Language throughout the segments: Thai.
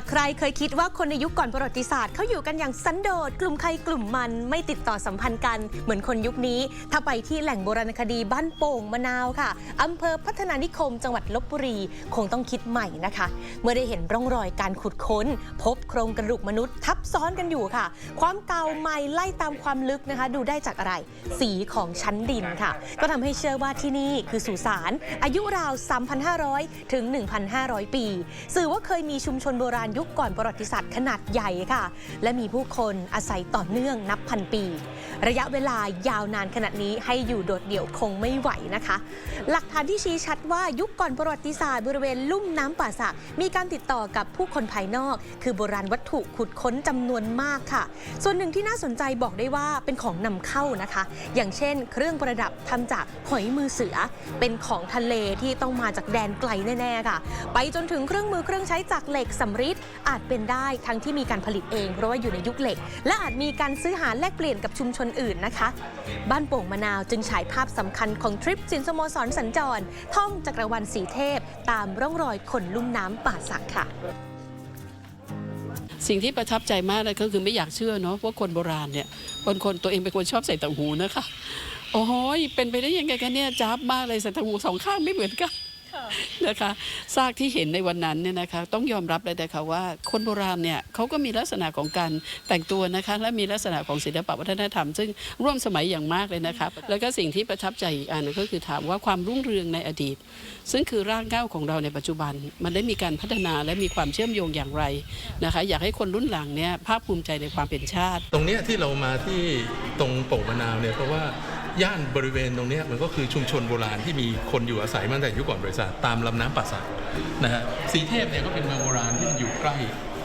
ากใครเคยคิดว่าคนในยุคก่อนประวัติศาสตร์เขาอยู่กันอย่างสันโดษกลุ่มใครกลุ่มมันไม่ติดต่อสัมพันธ์กัน เหมือนคนยุคนี้ ถ้าไปที่แหล่งโบราณคดีบ้านโป่งมะนาวค่ะอำเภอพัฒนานิคม จังหวัดลบบุรี คงต้องคิดใหม่นะคะ เมื่อได้เห็นร่องรอยการขุดค้น พบโครงกระดูกมนุษย์ทับซ้อนกันอยู่ค่ะ ความเก่าใหม่ไล่ตามความลึกนะคะ ดูได้จากอะไร สีของชั้นดินค่ะ ก็ทำให้เชื่อว่าที่นี่คือสุสานอายุราว 3,500 ถึง 1,500 ปี สื่อว่าเคยมีชุมชนโบราณยุคก่อนประวัติศาสตร์ขนาดใหญ่ค่ะ และมีผู้คนอาศัยต่อเนื่องนับพันปี ระยะเวลายาวนานขนาดนี้ให้อยู่โดดเดี่ยวคงไม่ไหวนะคะ หลักฐานที่ชี้ชัดว่ายุคก่อนประวัติศาสตร์บริเวณลุ่มน้ำป่าสักมีการติดต่อกับผู้คนภายนอก คือโบราณวัตถุขุดค้นจำนวนมากค่ะ ส่วนหนึ่งที่น่าสนใจบอกได้ว่าเป็นของนำเข้านะคะ อย่างเช่น เครื่องประดับทำจากหอยมือเสือ เป็นของทะเลที่ต้องมาจากแดนไกลแน่ๆค่ะ ไปจนถึงเครื่องมือเครื่องใช้จากเหล็กสำริดอาจเป็นได้ทั้งที่มีการผลิตเอง เพราะว่าอยู่ในยุคเหล็ก และอาจมีการซื้อหาแลกเปลี่ยนกับชุมชนอื่นนะคะ บ้านโป่งมะนาวจึงฉายภาพสำคัญของทริปสินสโมสรสัญจร ท่องจักรวรรณสีเทพ ตามร่องรอยคนลุ่มน้ำป่าสักค่ะสิ่งที่ประทับใจมากเลยก็คือไม่อยากเชื่อเนาะว่าคนโบราณเนี่ยคนคนตัวเองเป็นคนชอบใส่ต่างหูนะคะ โอ้โหยเป็นไปได้ยังไงกันเนี่ยจ้าบมากเลยใส่ต่างหูสองข้างไม่เหมือนกัน นะคะซากที่เห็นในวันนั้นเนี่ยนะคะต้องยอมรับเลยนะคะว่าคนโบราณเนี่ยเขาก็มีลักษณะของการแต่งตัวนะคะและมีลักษณะของศิลปะวัฒนธรรม ซึ่งร่วมสมัยอย่างมากเลยนะคะแล้วก็สิ่งที่ประทับใจอีกอันหนึงก็คือถามว่าความรุ่งเรืองในอดีต ซึ่งคือรากเหง้าของเราในปัจจุบัน มันได้มีการพัฒนาและมีความเชื่อมโยงอย่างไรนะคะอยากให้คนรุ่นหลังเนี่ยภาคภูมิใจในความเป็นชาติ ตรงเนี้ยที่เรามาที่ตรงโป่งมะนาวเนี่ยเพราะว่า ย่านบริเวณตรงนี้มันก็คือชุมชนโบราณที่มีคนอยู่อาศัยมาตั้งแต่ยุคก่อนบริษัทตามลำน้ำป่าสักนะฮะสีเทพเนี่ยก็เป็นเมืองโบราณที่มันอยู่ใกล้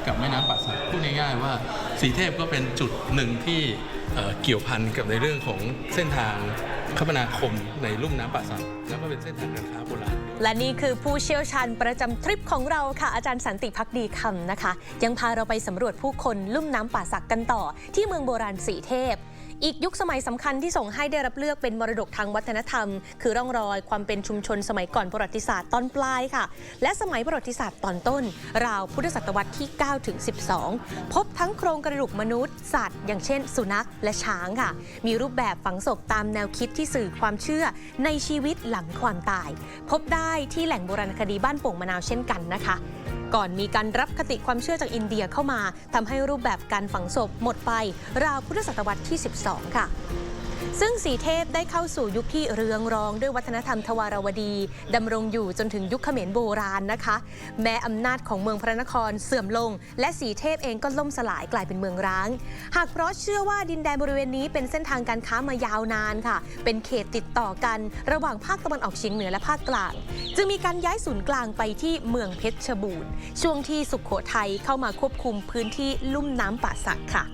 กับแม่น้ำป่าสักพูดง่ายๆว่าสีเทพก็เป็นจุดหนึ่งที่เเกี่ยวพันกับในเรื่องของเส้นทางคมนาคมในลุ่มน้ำป่าสักแล้วก็เป็นเส้นทางการค้าโบราณและนี่คือผู้เชี่ยวชาญประจำทริปของเราค่ะ อาจารย์สันติพักดีคำนะคะ ยังพาเราไปสำรวจผู้คนลุ่มน้ำป่าสักกันต่อ ที่เมืองโบราณสีเทพ อีกยุคสมัยสำคัญที่ส่งให้ได้รับเลือกเป็นมรดกทางวัฒนธรรม คือร่องรอยความเป็นชุมชนสมัยก่อนประวัติศาสตร์ตอนปลายค่ะ และสมัยประวัติศาสตร์ตอนต้น ราวพุทธศตวรรษที่9ถึง12 พบทั้งโครงกระดูกมนุษย์ สัตว์ อย่างเช่น สุนัขและช้างค่ะ มีรูปแบบฝังศพตามแนวคิดที่สื่อความเชื่อในชีวิตหลังความตาย พบได้ที่แหล่งโบราณคดีบ้านโป่งมะนาวเช่นกันนะคะ ก่อนมีการรับคติความเชื่อจากอินเดียเข้ามาทำให้รูปแบบการฝังศพหมดไปราวพุทธศตวรรษที่ 12 ค่ะ ซึ่งสีเทพได้เข้าสู่ยุคที่เรืองรองด้วยวัฒนธรรมทวารวดีดำรงอยู่จนถึงยุคเขมรโบราณนะคะ แม้อำนาจของเมืองพระนครเสื่อมลง และสีเทพเองก็ล่มสลายกลายเป็นเมืองร้าง หากเพราะเชื่อว่าดินแดนบริเวณนี้เป็นเส้นทางการค้ามายาวนานค่ะ เป็นเขตติดต่อกัน ระหว่างภาคตะวันออกเฉียงเหนือและภาคกลาง จึงมีการย้ายศูนย์กลางไปที่เมืองเพชรบูรณ์ช่วงที่สุขโขทัยเข้ามาควบคุมพื้นที่ลุ่มน้ำป่าสักค่ะ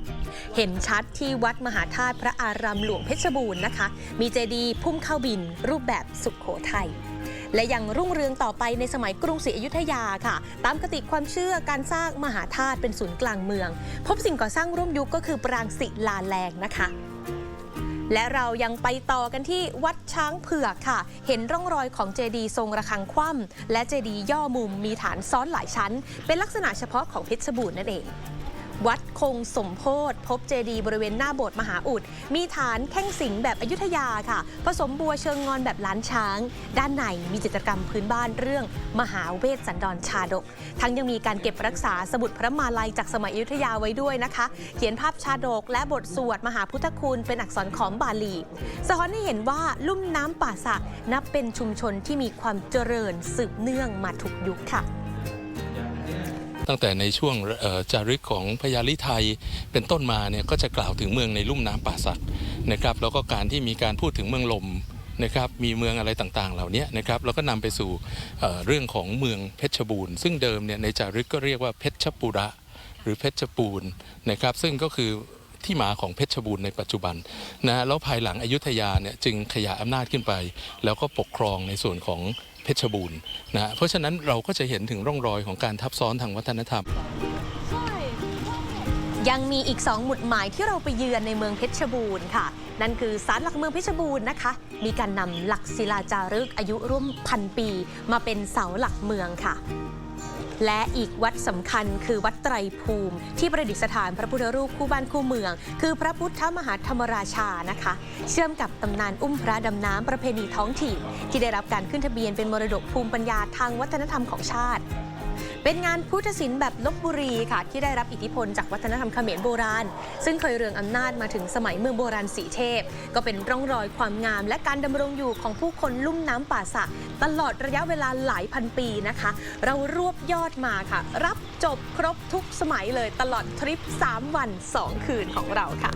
เห็นชัดที่วัดมหาธาตุพระอารามหลวงเพชรบูรณ์นะคะ มีเจดีย์พุ่มข้าวบิน รูปแบบสุขโขทัยและยังรุ่งเรืองต่อไปในสมัยกรุงศรีอยุธยาค่ะ ตามคติความเชื่อการสร้างมหาธาตุเป็นศูนย์กลางเมือง พบสิ่งก่อสร้างร่วมยุคก็คือปรางศิลาแรงนะคะ และเรายังไปต่อกันที่วัดช้างเผือกค่ะ เห็นร่องรอยของเจดีย์ทรงระฆังคว่ำและเจดีย์ย่อมุมมีฐานซ้อนหลายชั้น เป็นลักษณะเฉพาะของเพชรบูรณ์นั่นเอง วัดคงสมโพธพบเจดีย์บริเวณหน้าโบสถ์มหาอุด มีฐานแข้งสิงแบบอยุธยาค่ะ ผสมบัวเชิงงอนแบบล้านช้าง ด้านในมีจิตรกรรมพื้นบ้านเรื่องมหาเวสสันดรชาดก ทั้งยังมีการเก็บรักษาสมุดพระมาลัยจากสมัยอยุธยาไว้ด้วยนะคะ เขียนภาพชาดกและบทสวดมหาพุทธคุณเป็นอักษรขอมบาลี สะท้อนให้เห็นว่าลุ่มน้ำป่าสักนับเป็นชุมชนที่มีความเจริญสืบเนื่องมาทุกยุคค่ะ ตั้งแต่ในช่วงจารึกของพญาลิไทยเป็นต้นมาเนี่ยก็จะกล่าวถึงเมืองในลุ่มน้ำป่าสักนะครับแล้วก็การที่มีการพูดถึงเมืองลมนะครับมีเมืองอะไรต่างๆ เหล่านี้นะครับแล้วก็นำไปสู่เอ่อเรื่องของเมืองเพชรบูรณ์ซึ่งเดิมเนี่ยในจารึกก็เรียกว่าเพชรปุระ หรือเพชรปูนนะครับซึ่งก็คือที่มาของเพชรบูรณ์ในปัจจุบันนะแล้วภายหลังอยุธยาเนี่ยจึงขยายอำนาจขึ้นไป แล้วก็ปกครองในส่วนของ เพชรบูรณ์นะเพราะฉะนั้นเราก็จะเห็นถึงร่องรอยของการทับซ้อนทางวัฒนธรรม ยังมีอีก 2 หมุดหมายที่เราไปเยือนในเมืองเพชรบูรณ์ค่ะ นั่นคือศาลหลักเมืองเพชรบูรณ์นะคะ มีการนำหลักศิลาจารึกอายุร่วมพันปี มาเป็นเสาหลักเมืองค่ะ และอีกวัดสำคัญคือวัดไตรภูมิ ที่ประดิษฐานพระพุทธรูปคู่บ้านคู่เมือง คือพระพุทธมหาธรรมราชานะคะ เชื่อมกับตำนานอุ้มพระดำน้ำประเพณีท้องถิ่นที่ได้รับการขึ้นทะเบียนเป็นมรดกภูมิปัญญาทางวัฒนธรรมของชาติ เป็นงานพุทธศิลป์แบบลบบุรีค่ะ ที่ได้รับอิทธิพลจากวัฒนธรรมเขมรโบราณ ซึ่งเคยเรืองอำนาจมาถึงสมัยเมืองโบราณสีเทพ ก็เป็นร่องรอยความงาม และการดำรงอยู่ของผู้คนลุ่มน้ำป่าสักตลอดระยะเวลาหลายพันปีนะคะ เรารวบยอดมาค่ะ รับจบครบทุกสมัยเลยตลอดทริป 3 วัน 2 คืนของเราค่ะ